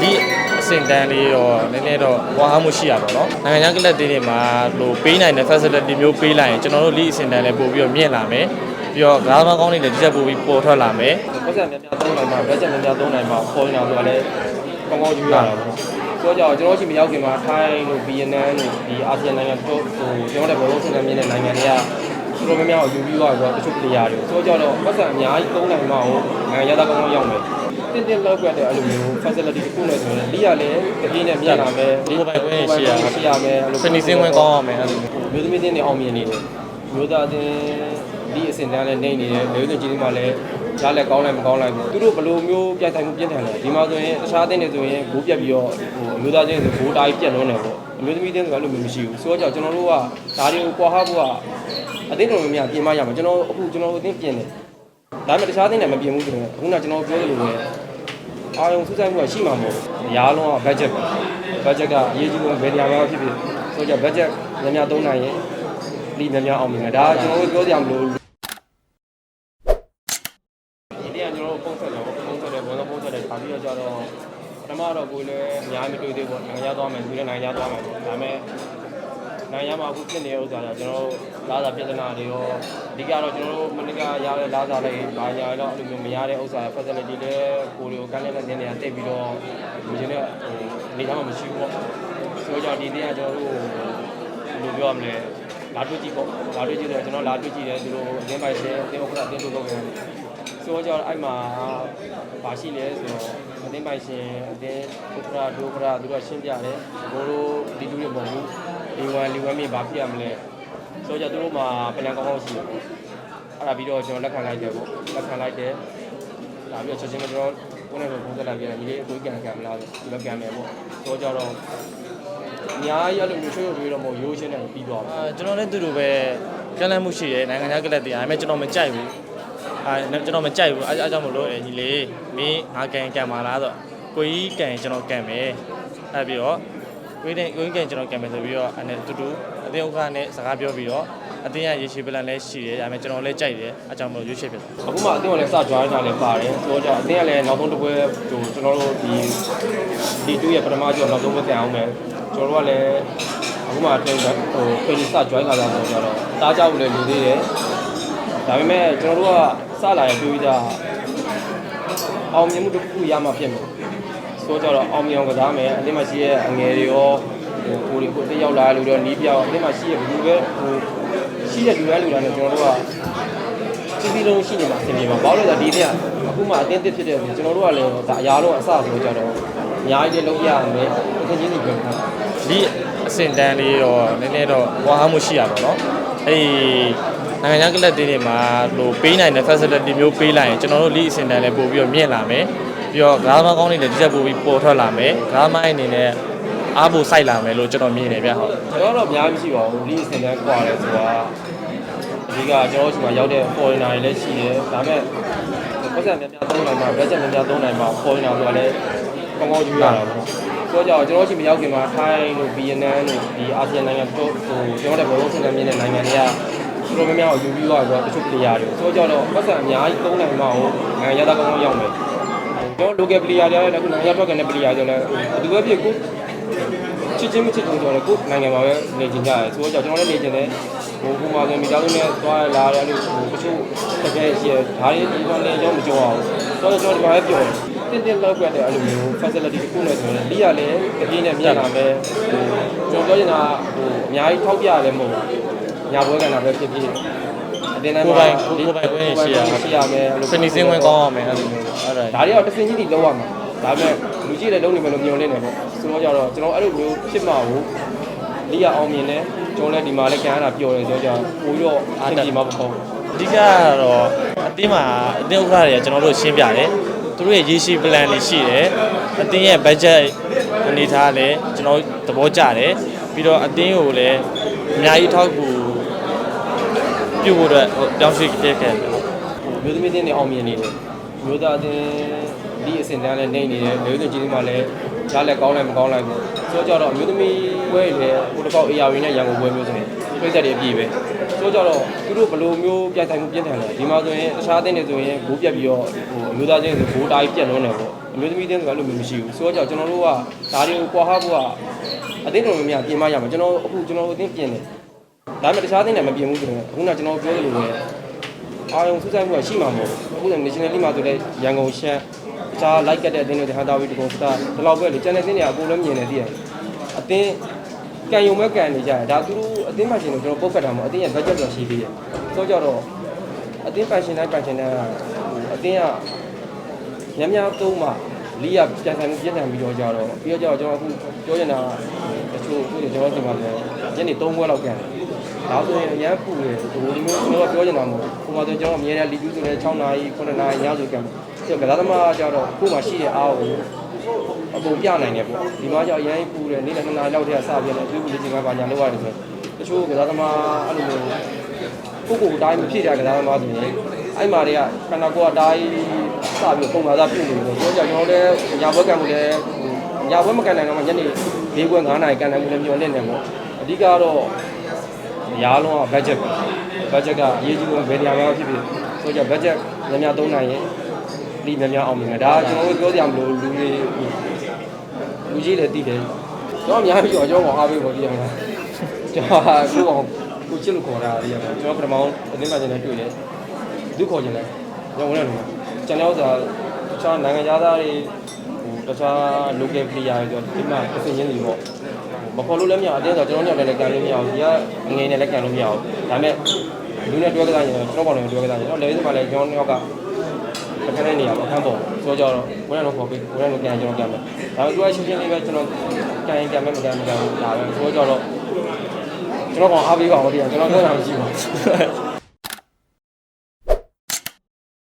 ဒီအဆင့်တန်းလေးတော့နည်းနည်းတော့ဝါဟမှုရှိရပါတော့နိုင်ငံခြားကလပ်တင်းတွေမှာဟိုပေးနိုင်တဲ့ facility မျိုးပေးလိုက်ရင်ကျွန်တော်တို့ league အဆင့်တန်းလည်းပို့ပြီးတော့မြင့်လာမယ်ပြီးတော့ဂရာမကောင်းတွေလည်းဒီချက်ပို့ပြီးပေါ်ထွက်လာမယ်ပတ်စံများများသုံးနိုင်မှာဘက်ချက်များများသုံးနိုင်မှာပေါ်နေတာဆိုတာလည်းကောင်းကောင်းယူရတာပေါ့ဆိုတော့ကျွန်တော်တို့ရှိမရောက်ခင်မှာထိုင်းတို့ဗီယက်နမ်တို့ဒီအာဆီယံနိုင်ငံတို့ဟိုကျွန်တော်တို့ဘောလုံးစင်တန်းမြင့်တဲ့နိုင်ငံတွေကတော်တော်များများကိုယူပြီးသွားဆိုတော့တချို့နေရာတွေဆိုတော့တော့ပတ်စံအများကြီးသုံးနိုင်မှာဟိုနိုင်ငံရသားကောင်းကောင်းရောက်မယ် တင်းတင်းလောက်ပြတဲ့အဲ့လိုမျိုး facility တစ်ခုနဲ့ဆိုရင်လီရလည်းတပြေးနဲ့မြင်လာမယ်ရှိရမယ်အဲ့လို finishing ဝင်ကောင်းအောင်မယ်အဲ့လိုမျိုးသမီးတင်းတွေအောင်မြင်နေတယ်မျိုးသားတင်းဒီအစင်တန်းလည်းနေနေတယ်မျိုးသမီးကြီးတွေမှလည်းကြားလည်းကောင်းလိုက်မကောင်းလိုက်ဘူးသူတို့ဘလို့မျိုးပြိုင်ဆိုင်မှုပြင်းထန်တယ်ဒီမှာဆိုရင်တခြားတင်းတွေဆိုရင်ဘိုးပြက်ပြီးတော့ဟိုအမျိုးသားချင်းဆိုဘိုးတားကြီးပြက်လုံးတယ်ပေါ့အမျိုးသမီးတင်းဆိုလည်းလိုမျိုးမရှိဘူးဆိုတော့ကြောင့်ကျွန်တော်တို့ကဒါတွေကိုကွာဟဖို့ကအတင်းတော်များများပြင်မရမှာကျွန်တော်အခုကျွန်တော်တို့အတင်းပြင်တယ်ဒါပေမဲ့တခြားတင်းတွေမပြင်ဘူးဆိုရင်အခုနကကျွန်တော်ပြောသလိုပဲ အာရုံစူးစိုက်မှုကရှိမှာမဟုတ်ဘူး။ရားလုံးက budget ပဲ။ budget ကအရေးကြီးဆုံးဘယ်နေရာမှာဖြစ်ဖြစ်ဆိုတော့ budget များများသုံးနိုင်ရင်လီများများအောင်မြင်တယ်။ဒါကကျွန်တော်တို့ပြောကြရမလို့ဒီနေ့ကကျွန်တော်တို့ပုံဆက်တယ်ပုံဆက်တယ်ဘယ်လိုပုံဆက်တယ်ဒါပြီးတော့ကျတော့ပထမတော့ကိုယ်လည်းအများကြီးမတွေ့သေးဘူးနိုင်ငံရသွားမယ်သူလည်းနိုင်ငံရသွားမယ်ပေါ့ဒါပေမဲ့ နိုင်ငံမှာအခုဖြစ်နေတဲ့ဥစ္စာကကျွန်တော်တို့လာစာပြဿနာတွေရောအဓိကတော့ကျွန်တော်တို့မနစ်ကရတဲ့လာစာလေးဘာညာတော့အဲ့လိုမျိုးမရတဲ့ဥစ္စာ facility လည်းကိုယ်တွေကိုကမ်းလှမ်းတဲ့နေရာတက်ပြီးတော့မင်းနဲ့ဟိုနေသားမှမရှိဘူးပေါ့ဆိုတော့ဒီနေ့ကကျွန်တော်တို့ဘယ်လိုပြောရမလဲလာတွေ့ကြည့်ပေါ့လာတွေ့ကြည့်တော့ကျွန်တော်လာတွေ့ကြည့်တယ်သူတို့အရင်ပိုင်တယ်အတင်းဥက္ကဋ္ဌအတင်းတို့လုပ်နေတယ်ဆိုတော့ကျွန်တော်အဲ့မှာဘာရှိလဲဆိုတော့အတင်းပိုင်ရှင်အတင်းဥက္ကဋ္ဌဒုဥက္ကဋ္ဌသူတို့ရှင်းပြတယ်ဘိုးတို့ဒီလူတွေမဟုတ်ဘူး ဒီဝန်လီဝမ်မြေဘာဖြစ်ရမလဲဆိုတော့သူတို့မှာပြန်ကောင်းကောင်းရှိတယ်ပေါ့အဲ့ဒါပြီးတော့ကျွန်တော်လက်ခံလိုက်တယ်ပေါ့လက်ခံလိုက်တယ်ဒါပြီးတော့ချက်ချင်းကျွန်တော်ကိုယ်နဲ့ပုံစံလိုက်ပြန်ဒီလေးအကိုကန်ကန်မလားဆိုဒီလိုကန်မယ်ပေါ့ဆိုတော့ကြတော့အများကြီးအဲ့လိုမျိုးချွတ်ချွတ်တွေတော့မဟုတ်ရိုးရှင်းတယ်ပြီးသွားပါအာကျွန်တော်လည်းတူတူပဲကန့်လန့်မှုရှိတယ်နိုင်ငံခြားကလပ်တင်းဒါပေမဲ့ကျွန်တော်မကြိုက်ဘူးအာကျွန်တော်မကြိုက်ဘူးအဲအဲကြောင့်မလို့ညီလေးမင်းငါကန်ကန်ပါလားဆိုကိုကြီးကန်ကျွန်တော်ကန်မယ်အဲပြီးတော့ ကိုကြီးကိုကြီးကန်ကျွန်တော်ကန်မယ်ဆိုပြီးတော့အဲတူတူအတင်းဥက္ကဋ္ဌနဲ့စကားပြောပြီးတော့အတင်းရရေရှည်ပလန်လည်းရှိတယ်ဒါပေမဲ့ကျွန်တော်လည်းကြိုက်တယ်အဲကြောင့်မလို့ရွေးချယ်ဖြစ်တယ်အခုမှအတင်းကလည်းစ join တာလည်းပါတယ်ဆိုတော့ကြအတင်းကလည်းနောက်ဆုံးတစ်ပွဲဟိုကျွန်တော်တို့ဒီဒီ2ရဲ့ပထမကျော်နောက်ဆုံးပွဲပြန်အောင်မယ်ကျွန်တော်တို့ကလည်းအခုမှတင်ဟိုပြင်စ join ခါတာဆိုတော့ကြတော့တားကြဖို့လည်းလူသေးတယ်ဒါပေမဲ့ကျွန်တော်တို့ကစလာရပြောပြီးသားအောင်မြင်မှုတစ်ခုရမှဖြစ်မယ် ဆိုတော့ကြတော့အောင်မြင်အောင်ကစားမယ်အတင်းမှာရှိရဲ့အငယ်တွေရောဟိုကိုယ်တွေကိုတက်ရောက်လာလို့တော့နီးပြောင်းအတင်းမှာရှိရဲ့ဘယ်လိုပဲဟိုရှိတဲ့လူရလူလာနဲ့ကျွန်တော်တို့ကစီစီလုံးရှိနေမှာအဆင်ပြေမှာဘာလို့လဲဆိုတော့ဒီနေ့ကအခုမှအတင်းတစ်ဖြစ်တဲ့ဆိုကျွန်တော်တို့ကလည်းဒါအရာလုံးအစဆိုကြတော့အများကြီးလုံးရရမယ်အခင်းချင်းကြီးပြောတာဒီအဆင့်တန်းလေးတော့နည်းနည်းတော့ဝါဟမှုရှိရပါတော့အဲ့ဒီနိုင်ငံခြားကလပ်တင်းတွေမှာဟိုပေးနိုင်တဲ့ facility မျိုးပေးလိုက်ရင်ကျွန်တော်တို့ league အဆင့်တန်းလည်းပို့ပြီးတော့မြင့်လာမယ် ပြီးတော့ဂရာမကောင်းတွေလည်းဒီချက်ပို့ပြီးပေါ်ထွက်လာမယ်ဂရာမိုင်းအနေနဲ့အားပိုစိုက်လာမယ်လို့ကျွန်တော်မြင်တယ်ဗျဟုတ်ကျွန်တော်တော့အများကြီးရှိပါဘူးလီအစင်တန်းကွာတယ်ဆိုတာအဓိကကျွန်တော်တို့ဒီမှာရောက်တဲ့ foreigner တွေလည်းရှိတယ်ဒါပေမဲ့ပတ်စံများများသုံးနိုင်မှာ budget များများသုံးနိုင်မှာ foreigner ဆိုတာလည်းကောင်းကောင်းယူရတာပေါ့ဆိုတော့ကျွန်တော်တို့ရှိမရောက်ခင်မှာထိုင်းတို့ဗီယက်နမ်တို့ဒီအာဆီယံနိုင်ငံတို့ဟိုကျွန်တော်တို့ဘောလုံးစင်တန်းမြင့်တဲ့နိုင်ငံတွေကတော်တော်များများကိုယူပြီးသွားဆိုတော့တချို့ player တွေဆိုတော့တော့ပတ်စံအများကြီးသုံးနိုင်မှာဟိုနိုင်ငံရသားကောင်းကောင်းရောက်မယ် ကျွန်တော် local player တွေလည်းအခုနိုင်ငံထွက်ကနေ player တွေလည်းဘယ်သူပဲဖြစ်ကိုချစ်ချင်းမချစ်ချင်းဆိုတော့ကိုနိုင်ငံမှာပဲနေကြကြရဲဆိုတော့ကျွန်တော်လည်းနေကြတယ်ဟိုခုမှဆိုမိသားစုနဲ့သွားလာတယ်အဲ့လိုဟိုတချို့တကယ်ရှိရဒါတွေဒီမှာလည်းရောက်မကြောက်အောင်ဆိုတော့ကျွန်တော်ဒီမှာပဲပြောတယ်တင်းတင်းလောက်ပြတဲ့အဲ့လိုမျိုး facility တစ်ခုနဲ့ဆိုရင်လီရလည်းတပြေးနဲ့မြင်လာမယ်ဟိုကျွန်တော်ပြောချင်တာဟိုအများကြီးထောက်ပြရတယ်မဟုတ်ညာဘွဲကန်တာပဲဖြစ်ဖြစ် အတင်းတန်းမှာရှိရမယ်အဲ့လို finishing ဝင်ကောင်းအောင်မယ်အဲ့လိုမျိုးအဲ့ဒါဒါတွေတော့တစ်စင်ကြီးတွေလောက်ရမှာဒါပေမဲ့လူကြီးလည်းလုံးနေမယ်လို့မျှော်လင့်တယ်ပေါ့ဆိုတော့ကြတော့ကျွန်တော်အဲ့လိုမျိုးဖြစ်မှာကိုလီရအောင်မြင်တယ်ကျွန်တော်လည်းဒီမှာလည်းကန်ရတာပျော်တယ်ဆိုတော့ကြပိုပြီးတော့အားကြီးမှာပေါ့အဓိကကတော့အတင်းမှာအတင်းဥက္ကဋ္ဌတွေကကျွန်တော်တို့ရှင်းပြတယ်သူတို့ရဲ့ရေရှည် plan တွေရှိတယ်အတင်းရဲ့ budget အနေထားလည်းကျွန်တော်သဘောကျတယ်ပြီးတော့အတင်းကိုလည်းအများကြီးထောက်ကူ ပြုဖို့အတွက်ဟိုပြောင်းရွှေ့ခဲ့ခဲ့တယ်မျိုးသမီးတင်းတွေအောင်မြင်နေတယ်မျိုးသားအတင်းဒီအစင်တန်းလည်းနေနေတယ်မျိုးသမီးကြီးတွေမှလည်းကြားလည်းကောင်းလည်းမကောင်းလိုက်ဘူးဆိုတော့ကြတော့မျိုးသမီးဝဲလည်းဟိုတစ်ပေါက် AR နဲ့ရန်ကုန်ဝဲမျိုးဆိုရင်ပြည့်စက်တွေအပြည့်ပဲဆိုတော့ကြတော့သူတို့ဘယ်လိုမျိုးပြိုင်ဆိုင်မှုပြင်းထန်လဲဒီမှာဆိုရင်တခြားအတင်းတွေဆိုရင်ဘိုးပြက်ပြီးတော့ဟိုအမျိုးသားချင်းဆိုဘိုးတားကြီးပြက်လုံးတယ်ပေါ့အမျိုးသမီးတင်းဆိုတာအဲ့လိုမျိုးမရှိဘူးဆိုတော့ကြောင့်ကျွန်တော်တို့ကဒါတွေကိုကွာဟဖို့ကအတင်းတော်များများပြင်မရမှာကျွန်တော်အခုကျွန်တော်တို့အတင်းပြင်တယ် ဒါပေမဲ့တခြားအတင်းနဲ့မပြင်ဘူးဆိုရင်အခုနကကျွန်တော်ပြောသလိုပဲအာယုံစူးစိုက်မှုကရှိမှာမဟုတ်ဘူးအခုလည်း national league မှာဆိုလည်းရန်ကုန်ရှမ်းတခြား like ကတဲ့အတင်းတွေဟာတာဝီတကုံစတာဒီလောက်ပဲလေကျန်တဲ့အတင်းတွေကအကုန်လုံးမြင်နေသေးတယ်အတင်းကန်ယုံမဲ့ကန်နေကြတယ်ဒါသူတို့အတင်းမှရှင်လို့ကျွန်တော်ပုတ်ကတ်တာမဟုတ်အတင်းရဲ့ budget တော့ရှိသေးတယ်ဆိုတော့ကြတော့အတင်းပန်ရှင်တိုင်းပန်ရှင်တိုင်းကဟိုအတင်းကညံ့ညံ့သုံးမှလီးရပြန်ဆိုင်မှုပြည့်နိုင်ပြီးတော့ကြတော့ပြီးတော့ကြတော့ကျွန်တော်အခုပြောနေတာတချို့အခုကျွန်တော်ဒီမှာလည်းညနေ3ဘွဲလောက်ကန်တယ် ဒါဆိုရင်အရန်ပူတယ်ဒီလိုမျိုးကျွန်တော်ပြောနေတာမဟုတ်ဘူးဟိုမှာဆိုကျွန်တော်အများနဲ့လီကျူးဆိုလည်း6နာရီ9နာရီညဆိုကန်တယ်ပြီးတော့ကစားသမားကြတော့ခုမှရှိတဲ့အားကိုအပုံပြနိုင်တယ်ပေါ့ဒီမှာကျတော့အရန်ပူတယ်နေ့နဲ့2နာရီလောက်တည်းကစပြတယ်သူ့ကိုလေ့ကျင့်ခန်းပါညာလောက်ရတယ်ဆိုတချို့ကစားသမားအဲ့လိုမျိုးကိုကိုတိုင်းမဖြစ်ကြကြတာမှဆိုရင်အဲ့မာတွေကခန္ဓာကိုယ်ကတိုင်းစပြီးပုံမှန်သားပြုတ်နေလို့ဆိုတော့ကျွန်တော်လည်းညာဘွက်ကံမှုလည်းညာဘွက်မကန်နိုင်တော့မှညနေ၄ခွဲ9နာရီကန်နိုင်မှုလည်းမျောလင့်နေပေါ့အဓိကတော့ ရားလုံးက budget ပဲ budget ကအရေးကြီးဆုံးဘယ်နေရာမှာဖြစ်ဖြစ်ဆိုတော့ budget များများသုံးနိုင်ရင်ဒီများများအောင်မြင်တယ်ဒါကကျွန်တော်တို့ပြောစရာမလိုလူတွေလူကြီးလည်းတည်တယ်ကျွန်တော်အများကြီးကျွန်တော်အားပေးဖို့ပြရမှာကျွန်တော်အခုအောင်ကိုချစ်လို့ခေါ်တာပြရမှာကျွန်တော်ပထမဆုံးအသင်းပါကျင်နဲ့တွေ့တယ်သူခေါ်ကျင်တယ်ညဝင်တယ်ကျွန်တော်ဆိုတာတခြားနိုင်ငံသားတွေဟိုတခြား local player တွေဆိုဒီမှာအစင်းချင်းတွေပေါ့ မခေါ်လို့လည်းမရအတင်းဆိုကျွန်တော်ညလည်းကန်လို့မရဘူးဒီကငွေနဲ့လည်းကန်လို့မရဘူးဒါပေမဲ့လူနဲ့တွဲကစားရင်ကျွန်တော်ပေါင်းနဲ့တွဲကစားရင်တော့လည်းဒီမှာလည်းကျွန်တော်ယောက်ကအခန်းထဲနေရာအခန်းပေါ်ဆိုကြတော့ဝရံတော့ခေါ်ပြီးဝရံတော့ကန်ကျွန်တော်ကန်မယ်ဒါပေမဲ့သူကရှင်းရှင်းလေးပဲကျွန်တော်ကန်ရင်ကန်မယ်မကန်မကန်ဘူးဒါပဲဆိုကြတော့ကျွန်တော်ကောင်အားပေးပါဦးတရားကျွန်တော်ပြောတာမရှိပါဘူး